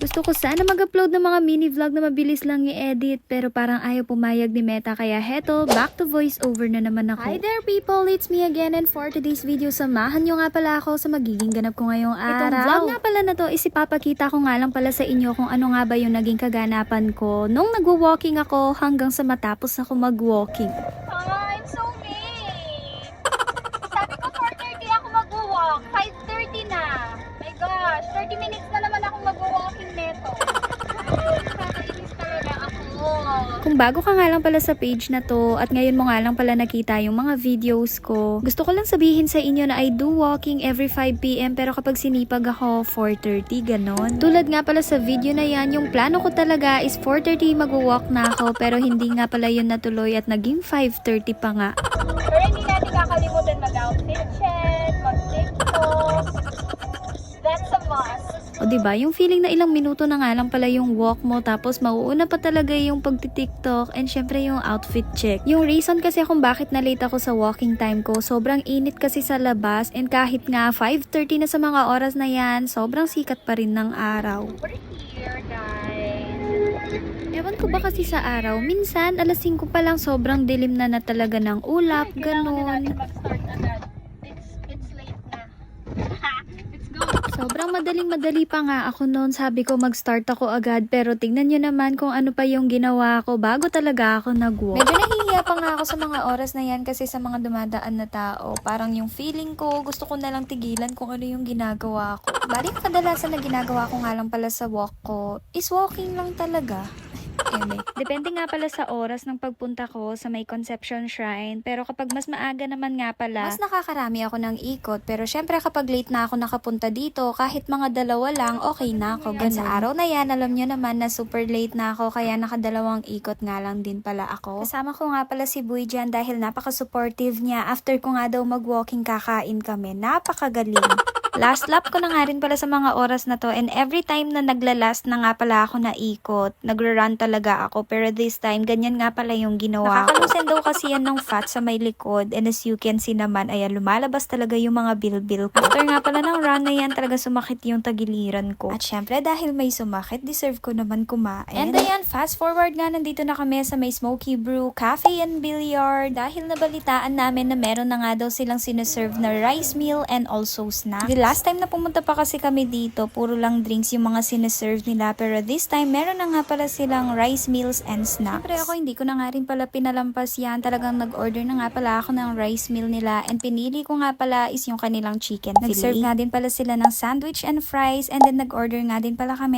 Gusto ko sana mag-upload ng mga mini vlog na mabilis lang i-edit pero parang ayaw pumayag ni Meta kaya heto, back to voiceover na naman ako. Hi there people! It's me again and for today's video, samahan nyo nga pala ako sa magiging ganap ko ngayong araw. Itong vlog nga pala na to is ipapakita ko nga lang pala sa inyo kung ano nga ba yung naging kaganapan ko nung nagwo-walking ako hanggang sa matapos ako mag-walking. Kung bago ka nga lang pala sa page na to at ngayon mo nga lang pala nakita yung mga videos ko, gusto ko lang sabihin sa inyo na I do walking every 5pm pero kapag sinipag ako, 4.30, ganon. Tulad nga pala sa video na yan, yung plano ko talaga is 4.30 mag-walk na ako pero hindi nga pala yun natuloy at naging 5.30 pa nga. O ba yung feeling na ilang minuto na nga lang pala yung walk mo tapos mauuna pa talaga yung pagti-TikTok and syempre yung outfit check. Yung reason kasi kung bakit na late ako sa walking time ko, sobrang init kasi sa labas and kahit nga 5.30 na sa mga oras na yan, sobrang sikat pa rin ng araw. We're here, guys. Ewan ko ba kasi sa araw, minsan alas 5 pa lang sobrang dilim na na talaga ng ulap, ganun. mag-start agad. It's, it's late na. Let's go. Sobrang madaling madali pa nga ako noon. Sabi ko mag-start ako agad pero tingnan nyo naman kung ano pa yung ginawa ko bago talaga ako nag-walk. Medyo nahihiya pa nga ako sa mga oras na yan kasi sa mga dumadaan na tao. Parang yung feeling ko, gusto ko na lang tigilan kung ano yung ginagawa ko. Balik kadalasan na ginagawa ko nga lang pala sa walk ko is walking lang talaga. Eme. Depende nga pala sa oras ng pagpunta ko sa may Conception Shrine. Pero kapag mas maaga naman nga pala, mas nakakarami ako ng ikot. Pero syempre kapag late na ako nakapunta dito, kahit mga dalawa lang, okay na ako. Ganun. sa araw na yan, alam nyo naman na super late na ako, kaya nakadalawang ikot nga lang din pala ako. Kasama ko nga pala si Buy dyan dahil napaka-supportive niya. After ko nga daw mag-walking kakain kami, napakagaling. Last lap ko na nga rin pala sa mga oras na to and every time na naglalast na nga pala ako na ikot, nagra-run talaga ako pero this time ganyan nga pala yung ginawa ko. Nakakalusin daw kasi yan ng fat sa may likod and as you can see naman, ayan lumalabas talaga yung mga bilbil ko. After nga pala ng run na yan, talaga sumakit yung tagiliran ko. At syempre dahil may sumakit, deserve ko naman kumain. And ayan, fast forward nga, nandito na kami sa may Smoky Brew Cafe and Billiard dahil nabalitaan namin na meron na nga daw silang sineserve na rice meal and also snack. Last time na pumunta pa kasi kami dito, puro lang drinks yung mga sineserve nila. Pero this time, meron na nga pala silang rice meals and snacks. Siyempre ako, hindi ko na nga rin pala pinalampas yan. Talagang nag-order na nga pala ako ng rice meal nila. And pinili ko nga pala is yung kanilang chicken fillet. Nag-serve nga din pala sila ng sandwich and fries. And then nag-order nga din pala kami